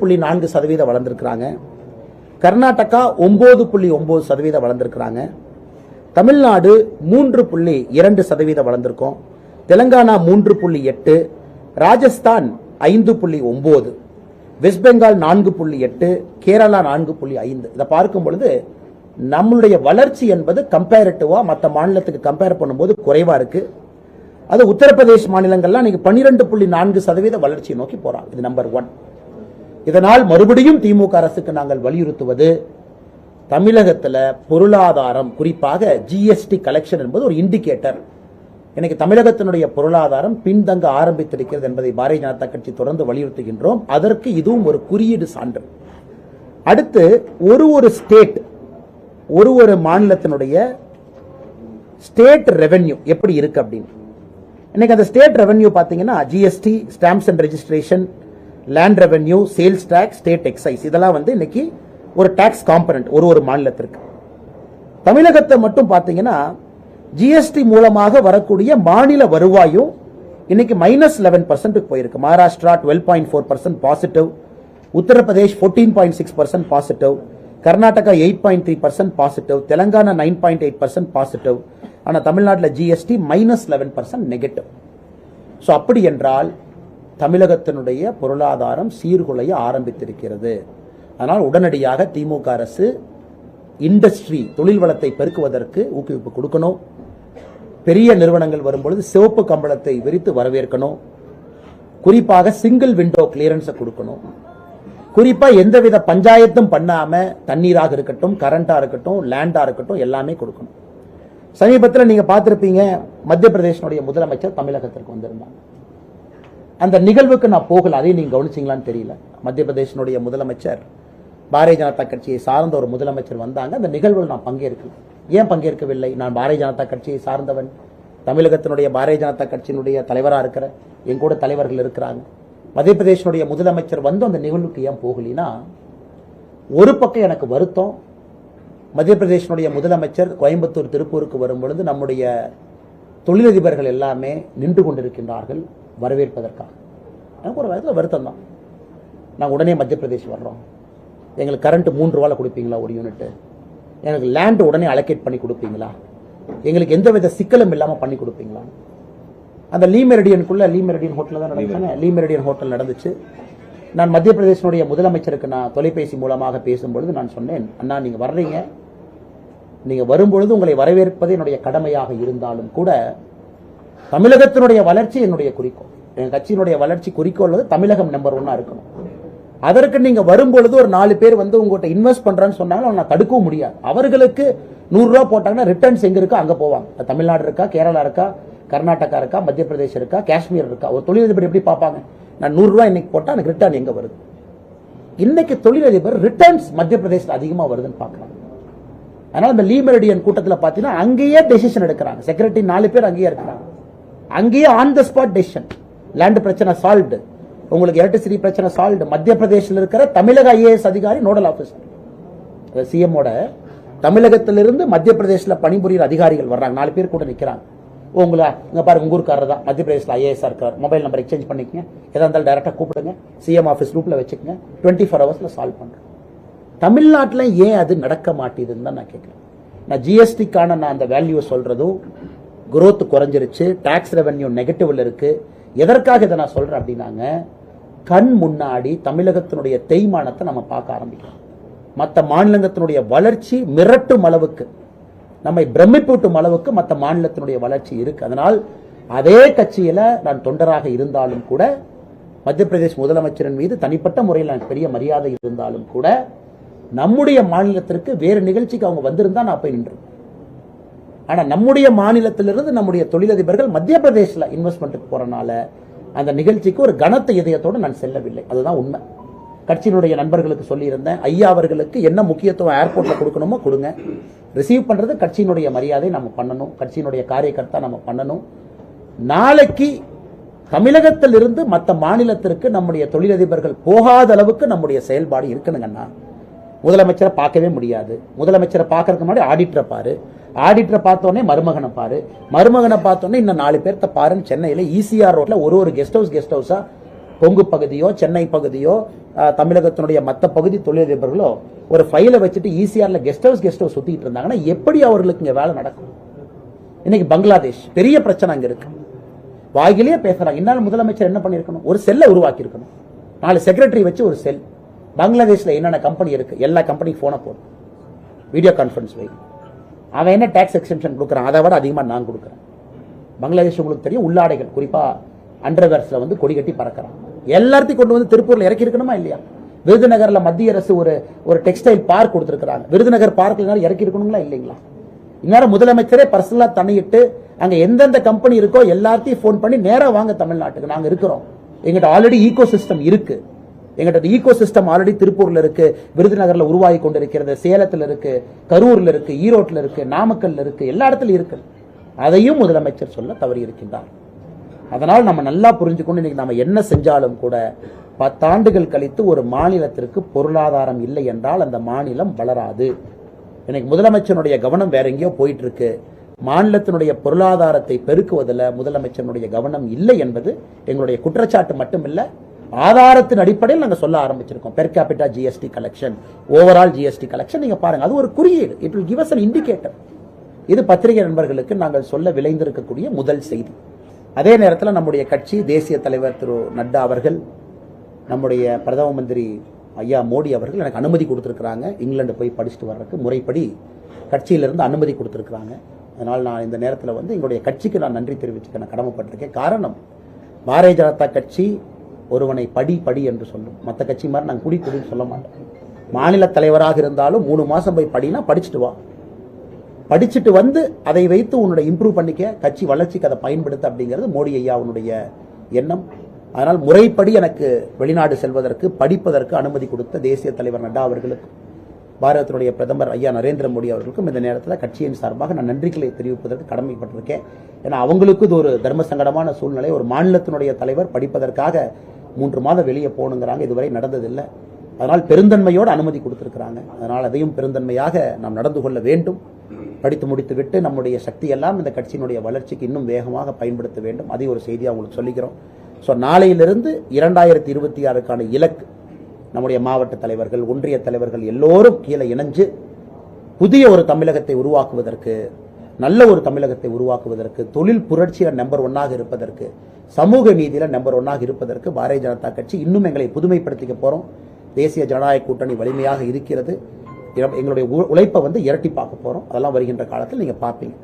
புள்ளி நான்கு சதவீதம் வளர்ந்துருக்கிறாங்க. கர்நாடகா ஒன்பது புள்ளி ஒன்பது சதவீதம் வளர்ந்துருக்கிறாங்க. தமிழ்நாடு மூன்று புள்ளி இரண்டு சதவீதம் வளர்ந்துருக்கோம். தெலங்கானா மூன்று புள்ளி எட்டு ராஜஸ்தான் ஐந்து புள்ளி ஒன்பது வெஸ்ட் பெங்கால் நான்கு புள்ளி எட்டு கேரளா நான்கு புள்ளி ஐந்து. இதை பார்க்கும் பொழுது நம்மளுடைய வளர்ச்சி என்பது கம்பேரிட்டிவா மற்ற மாநிலத்துக்கு கம்பேர் பண்ணும்போது குறைவா இருக்கு. அது உத்தரப்பிரதேஷ் மாநிலங்கள்லாம் நீங்க பன்னிரெண்டு புள்ளி நான்கு சதவீத வளர்ச்சியை நோக்கி போறான் இது நம்பர் ஒன் இதனால் மறுபடியும் திமுக அரசுக்கு நாங்கள் வலியுறுத்துவது தமிழகத்துல பொருளாதாரம் குறிப்பாக ஜிஎஸ்டி கலெக்ஷன் என்பது ஒரு இண்டிகேட்டர் இன்னைக்கு தமிழகத்தினுடைய பொருளாதாரம் பின்தங்க ஆரம்பித்திருக்கிறது என்பதை பாரதிய ஜனதா கட்சி தொடர்ந்து வலியுறுத்துகின்றோம். அதற்கு இதுவும் ஒரு குறியீடு சான்று. அடுத்து ஒரு ஒரு ஸ்டேட் ஒரு ஒரு மாநிலத்தினுடைய ஸ்டேட் ரெவென்யூ எப்படி இருக்கு அப்படின்னு. இன்னைக்கு அந்த ஸ்டேட் ரெவென்யூ பார்த்தீங்கன்னா GST stamps and registration land revenue sales tax state excise இதெல்லாம் வந்து இன்னைக்கு ஒரு டேக்ஸ் காம்பனன்ட் ஒரு ஒரு மாநிலத்திற்கு. தமிழகத்தை மட்டும் பார்த்தீங்கன்னா ஜிஎஸ்டி மூலமாக வரக்கூடிய மாநில வருவாயும் இன்னைக்கு மைனஸ் லெவன் பர்சன்ட்டுக்கு போயிருக்கு. Maharashtra twelve point four percent positive Uttar Pradesh fourteen point six percent positive Karnataka eight point three percent positive Telangana nine point eight percent positive ஆனால் தமிழ்நாட்டில் GST minus eleven percent negative so அப்படி என்றால் தமிழகத்தினுடைய பொருளாதாரம் சீர்குலைய ஆரம்பித்திருக்கிறது. அதனால் உடனடியாக திமுக அரசு industry தொழில் வளத்தை பெருக்குவதற்கு ஊக்குவிப்பு கொடுக்கணும். பெரிய நிறுவனங்கள் வரும்பொழுது சிவப்பு கம்பளத்தை விரித்து வரவேற்கணும். குறிப்பாக சிங்கிள் விண்டோ கிளியரன்ஸை கொடுக்கணும். குறிப்பாக எந்தவித பஞ்சாயத்தும் பண்ணாமல் தண்ணீராக இருக்கட்டும் கரண்டாக இருக்கட்டும் லேண்டாக இருக்கட்டும் எல்லாமே கொடுக்கணும். சமீபத்தில் நீங்கள் பார்த்துருப்பீங்க மத்திய பிரதேசனுடைய முதலமைச்சர் தமிழகத்திற்கு வந்திருந்தாங்க அந்த நிகழ்வுக்கு நான் போகல. அதையும் நீங்க கவனிச்சிங்களான்னு தெரியல. மத்திய பிரதேசனுடைய முதலமைச்சர் பாரதிய ஜனதா கட்சியை சார்ந்த ஒரு முதலமைச்சர் வந்தாங்க. அந்த நிகழ்வில் நான் பங்கேற்கல. ஏன் பங்கேற்கவில்லை? நான் பாரதிய ஜனதா கட்சியை சார்ந்தவன். தமிழகத்தினுடைய பாரதிய ஜனதா கட்சியினுடைய தலைவராக இருக்கிற என் கூட தலைவர்கள் இருக்கிறாங்க. மத்திய பிரதேசனுடைய முதலமைச்சர் வந்து அந்த நிகழ்வுக்கு ஏன் போகலினா ஒரு பக்கம் எனக்கு வருத்தம். மத்திய பிரதேசனுடைய முதலமைச்சர் கோயம்புத்தூர் திருப்பூருக்கு வரும் பொழுது நம்முடைய தொழிலதிபர்கள் எல்லாமே நின்று கொண்டிருக்கின்றார்கள் வரவேற்பதற்காக. எனக்கு ஒரு வயதில் வருத்தம் தான் நாங்கள் உடனே மத்திய பிரதேஷ் வர்றோம். எங்களுக்கு கரண்ட் மூன்று ரூபாயில் கொடுப்பீங்களா ஒரு யூனிட்டு எனக்கு லேண்ட் உடனே அலோகேட் பண்ணி கொடுப்பீங்களா? எங்களுக்கு எந்த வித சிக்கலும் இல்லாமல் பண்ணி கொடுப்பீங்களா? அந்த லீ மெரிடியனுக்குள்ள லீ மெரிடியன் ஹோட்டலில் தான் நடந்துச்சு. லீ மெரிடியன் ஹோட்டல் நடந்துச்சு. நான் மத்திய பிரதேசனுடைய முதலமைச்சருக்கு நான் தொலைபேசி மூலமாக பேசும்பொழுது நான் சொன்னேன் அண்ணா நீங்க வர்றீங்க. நீங்கள் வரும்பொழுது உங்களை வரவேற்பது என்னுடைய கடமையாக இருந்தாலும் கூட தமிழகத்தினுடைய வளர்ச்சி என்னுடைய குறிக்கோள். என் கட்சியினுடைய வளர்ச்சி குறிக்கோள் வந்து தமிழகம் நம்பர் ஒன்னா இருக்கணும். அதற்கு நீங்க வரும்பொழுது ஒரு நாலு பேர் வந்து உங்கள்கிட்ட இன்வெஸ்ட் பண்றேன்னு சொன்னாலும் நான் தடுக்கவும் முடியாது. அவர்களுக்கு நூறுரூவா போட்டாங்கன்னா ரிட்டர்ன்ஸ் எங்க இருக்கோ அங்க போவாங்க. தமிழ்நாடு இருக்கா கேரளா இருக்கா கர்நாடகா இருக்கா மத்திய பிரதேசம் இருக்கா காஷ்மீர் இருக்கா ஒரு தொழிலதிபர் எப்படி பார்ப்பாங்க? நான் நூறுரூவா இன்னைக்கு போட்டால் எனக்கு ரிட்டர்ன் எங்க வருது? இன்னைக்கு தொழிலதிபர் ரிட்டர்ன்ஸ் மத்திய பிரதேசத்தில் அதிகமாக வருதுன்னு பார்க்கலாம். அதனால இந்த லீமெரிடியன் கூட்டத்தில் பார்த்தீங்கன்னா அங்கேயே டெசிஷன் எடுக்கிறாங்க. செக்ரட்டரி நாலு பேர் அங்கேயே இருக்கிறாங்க. அங்கேயே on the spot decision land பிரச்சனை சால்வ்டு உங்களுக்கு எலக்ட்ரிசிட்டி பிரச்சனை சால்வ்டு மத்திய பிரதேசத்தில் இருக்கிற தமிழக ஐஏஎஸ் அதிகாரி நோடல் ஆஃபீஸர் சிஎம்மோட தமிழகத்திலிருந்து மத்திய பிரதேசத்தில் பணிபுரிகிற அதிகாரிகள் வர்றாங்க. நாலு பேர் கூட நிற்கிறாங்க உங்களை இங்க பாருங்க உங்க ஊருக்காரர் தான். மத்திய பிரதேசத்தில் ஐஏஎஸ் இருக்கிறார் மொபைல் நம்பர் எக்ஸ்சேஞ்ச் பண்ணிக்கங்க. எதா இருந்தாலும் டேரெக்டாக கூப்பிடுங்க. சிஎம் ஆஃபீஸ் ரூப்பில் வச்சுக்கோங்க. டுவெண்ட்டி ஃபோர் ஹவர்ஸில் சால்வ் பண்ணுறேன் தமிழ்நாட்டில் ஏன் அது நடக்க மாட்டேதுன்னு தான் நான் கேட்குறேன் நான் ஜிஎஸ்டிக்கான நான் அந்த வேல்யூவை சொல்கிறதும் குரோத் குறைஞ்சிருச்சு டேக்ஸ் ரெவென்யூ நெகட்டிவில் இருக்குது எதற்காக இதை நான் சொல்கிறேன் அப்படின்னாங்க கண் முன்னாடி தமிழகத்தினுடைய தேய்மானத்தை நம்ம பார்க்க ஆரம்பிக்கிறோம் மற்ற மாநிலத்தினுடைய வளர்ச்சி மிரட்டும் அளவுக்கு நம்மை பிரமிப்பூட்டும் அளவுக்கு மற்ற மாநிலத்தினுடைய வளர்ச்சி இருக்கு. அதனால் அதே கட்சியில நான் தொண்டராக இருந்தாலும் கூட மத்திய பிரதேஷ் முதலமைச்சரின் மீது தனிப்பட்ட முறையில் எனக்கு பெரிய மரியாதை இருந்தாலும் கூட நம்முடைய மாநிலத்திற்கு வேறு நிகழ்ச்சிக்கு அவங்க வந்திருந்தா நான் போய் நின்று ஆனால் நம்முடைய மாநிலத்திலிருந்து நம்முடைய தொழிலதிபர்கள் மத்திய பிரதேசில் இன்வெஸ்ட்மெண்ட்டுக்கு போகிறனால அந்த நிகழ்ச்சிக்கு ஒரு கனத்த இதயத்தோடு நான் செல்லவில்லை. அதுதான் உண்மை. கட்சியினுடைய நண்பர்களுக்கு சொல்லியிருந்தேன் ஐயா அவர்களுக்கு என்ன முக்கியத்துவம் ஏர்போர்ட்டில் கொடுக்கணுமோ கொடுங்க. ரிசீவ் பண்ணுறது கட்சியினுடைய மரியாதை நம்ம பண்ணணும். கட்சியினுடைய காரியக்கர்த்தா நம்ம பண்ணணும். நாளைக்கு தமிழகத்தில் இருந்து மற்ற மாநிலத்திற்கு நம்முடைய தொழிலதிபர்கள் போகாத அளவுக்கு நம்முடைய செயல்பாடு இருக்கணுங்கண்ணா முதலமைச்சரை பார்க்கவே முடியாது. முதலமைச்சரை பார்க்கறதுக்கு முன்னாடி ஆடிட்டரை பாரு. ஆடிட்டரை பார்த்தோன்னே மருமகனை பாரு. மருமகனை பார்த்தோன்னே இன்னும் நாலு பேர்த்த பாருன்னு சென்னையில் ஈசிஆர் ரோட்டில் ஒரு ஒரு கெஸ்ட் ஹவுஸ் கெஸ்ட் ஹவுஸாக கொங்கு பகுதியோ சென்னை பகுதியோ தமிழகத்தினுடைய மற்ற பகுதி தொழிலதிபர்களோ ஒரு ஃபைலை வச்சுட்டு ஈசிஆரில் கெஸ்ட் ஹவுஸ் கெஸ்ட் ஹவுஸ் சுற்றிட்டு இருந்தாங்கன்னா எப்படி அவர்களுக்கு இங்கே வேலை நடக்கும்? இன்னைக்கு பங்களாதேஷ் பெரிய பிரச்சனை அங்கே இருக்கு. வாயிலேயே பேசுறாங்க. இன்னால் முதலமைச்சர் என்ன பண்ணியிருக்கணும்? ஒரு செல்லை உருவாக்கி இருக்கணும் நாலு செக்ரட்டரி வச்சு ஒரு செல் பங்களாதேஷில் என்னென்ன கம்பெனி இருக்கு? எல்லா கம்பெனிக்கு ஃபோனை போடும் வீடியோ கான்ஃபரன்ஸ் வை. அவன் என்ன டேக்ஸ் எக்ஸெம்ஷன் கொடுக்குறான்? அதை விட அதிகமாக நான் கொடுக்குறேன். பங்களாதேஷ் உங்களுக்கு தெரியும் உள்ளாடைகள் குறிப்பாக அண்டர்வேர்ஸில் வந்து கொடி கட்டி பறக்கிறான். எல்லாத்தையும் கொண்டு வந்து திருப்பூரில் இறக்கி இருக்கணுமா இல்லையா? விருதுநகரில் மத்திய அரசு ஒரு ஒரு டெக்ஸ்டைல் பார்க் கொடுத்துருக்குறாங்க. விருதுநகர் பார்க்ல இறக்கி இருக்கணுங்களா இல்லைங்களா? இந்நேரம் முதலமைச்சரே பர்சனலாக தனியிட்டு அங்கே எந்தெந்த கம்பெனி இருக்கோ எல்லாத்தையும் ஃபோன் பண்ணி நேராக வாங்க தமிழ்நாட்டுக்கு. நாங்கள் இருக்கிறோம். எங்கிட்ட ஆல்ரெடி ஈகோ சிஸ்டம் இருக்குது எங்கள்கிட்ட ஈகோ சிஸ்டம் ஆல்ரெடி திருப்பூர்ல இருக்கு விருதுநகர்ல உருவாகி கொண்டிருக்கிறது சேலத்தில் இருக்கு கரூர்ல இருக்கு ஈரோட்டில் இருக்கு நாமக்கல்ல இருக்கு எல்லா இடத்துலையும் இருக்கு. அதையும் முதலமைச்சர் சொல்ல தவறி இருக்கின்றார். அதனால் நம்ம நல்லா புரிஞ்சுக்கொண்டு இன்னைக்கு நம்ம என்ன செஞ்சாலும் கூட பத்தாண்டுகள் கழித்து ஒரு மாநிலத்திற்கு பொருளாதாரம் இல்லை என்றால் அந்த மாநிலம் வளராது. இன்னைக்கு முதலமைச்சனுடைய கவனம் வேற எங்கேயோ போயிட்டு இருக்கு மாநிலத்தினுடைய பொருளாதாரத்தை பெருக்குவதில் முதலமைச்சனுடைய கவனம் இல்லை என்பது எங்களுடைய குற்றச்சாட்டு மட்டுமில்லை ஆதாரத்தின் அடிப்படையில் நாங்கள் சொல்ல ஆரம்பிச்சிருக்கோம். Per capita GST collection overall GST collection நீங்கள் பாருங்கள் அது ஒரு குறியீடு. It will give us an indicator இது பத்திரிகை நண்பர்களுக்கு நாங்கள் சொல்ல விளைந்திருக்கக்கூடிய முதல் செய்தி. அதே நேரத்தில் நம்முடைய கட்சி தேசிய தலைவர் திரு நட்டா அவர்கள் நம்முடைய பிரதம மந்திரி ஐயா மோடி அவர்கள் எனக்கு அனுமதி கொடுத்துருக்குறாங்க. இங்கிலாந்து போய் படிச்சுட்டு வர்றதுக்கு முறைப்படி கட்சியிலிருந்து அனுமதி கொடுத்துருக்குறாங்க. அதனால் நான் இந்த நேரத்தில் வந்து எங்களுடைய கட்சிக்கு நான் நன்றி தெரிவிச்சுக்க நான் கடமைப்பட்டிருக்கேன். காரணம் பாரதிய ஜனதா கட்சி ஒருவனை படி படி என்று சொல்லும். மற்ற கட்சி மாதிரி நாங்கள் குடி குடின்னு சொல்ல மாட்டோம் மாநில தலைவராக இருந்தாலும் மூணு மாதம் போய் படினா படிச்சுட்டு வா. படிச்சுட்டு வந்து அதை வைத்து உன்னோட இம்ப்ரூவ் பண்ணிக்க கட்சி வளர்ச்சிக்கு அதை பயன்படுத்த அப்படிங்கிறது மோடி ஐயா அவனுடைய எண்ணம். அதனால் முறைப்படி எனக்கு வெளிநாடு செல்வதற்கு படிப்பதற்கு அனுமதி கொடுத்த தேசிய தலைவர் நட்டா அவர்களுக்கும் பாரதத்தினுடைய பிரதமர் ஐயா நரேந்திர மோடி அவர்களுக்கும் இந்த நேரத்தில் கட்சியின் சார்பாக நான் நன்றிகளை தெரிவிப்பதற்கு கடமைப்பட்டிருக்கேன். ஏன்னா அவங்களுக்கு இது ஒரு தர்ம சங்கடமான சூழ்நிலை. ஒரு மாநிலத்தினுடைய தலைவர் படிப்பதற்காக மூன்று மாதம் வெளியே போகணுங்கிறாங்க. இதுவரை நடந்ததில்லை. அதனால் பெருந்தன்மையோடு அனுமதி கொடுத்துருக்குறாங்க. அதனால் அதையும் பெருந்தன்மையாக நாம் நடந்து கொள்ள வேண்டும். படித்து முடித்துவிட்டு நம்முடைய சக்தியெல்லாம் இந்த கட்சியினுடைய வளர்ச்சிக்கு இன்னும் வேகமாக பயன்படுத்த வேண்டும். அதை ஒரு செய்தியாக உங்களுக்கு சொல்லிக்கிறோம். ஸோ நாளையிலிருந்து இரண்டாயிரத்தி இருபத்தி ஆறுக்கான இலக்கு நம்முடைய மாவட்ட தலைவர்கள் ஒன்றிய தலைவர்கள் எல்லோரும் கீழே இணைஞ்சு புதிய ஒரு தமிழகத்தை உருவாக்குவதற்கு நல்ல ஒரு தமிழகத்தை உருவாக்குவதற்கு தொழில் புரட்சியில் நம்பர் ஒன்னாக இருப்பதற்கு சமூக நீதியில் நம்பர் ஒன்னாக இருப்பதற்கு பாரதிய ஜனதா கட்சி இன்னும் எங்களை புதுமைப்படுத்திக்க போகிறோம் தேசிய ஜனநாயக கூட்டணி வலிமையாக இருக்கிறது. எங்களுடைய உ- உழைப்பை வந்து இரட்டி பார்க்க போகிறோம் அதெல்லாம் வருகின்ற காலத்தில் நீங்கள் பார்ப்பீங்க.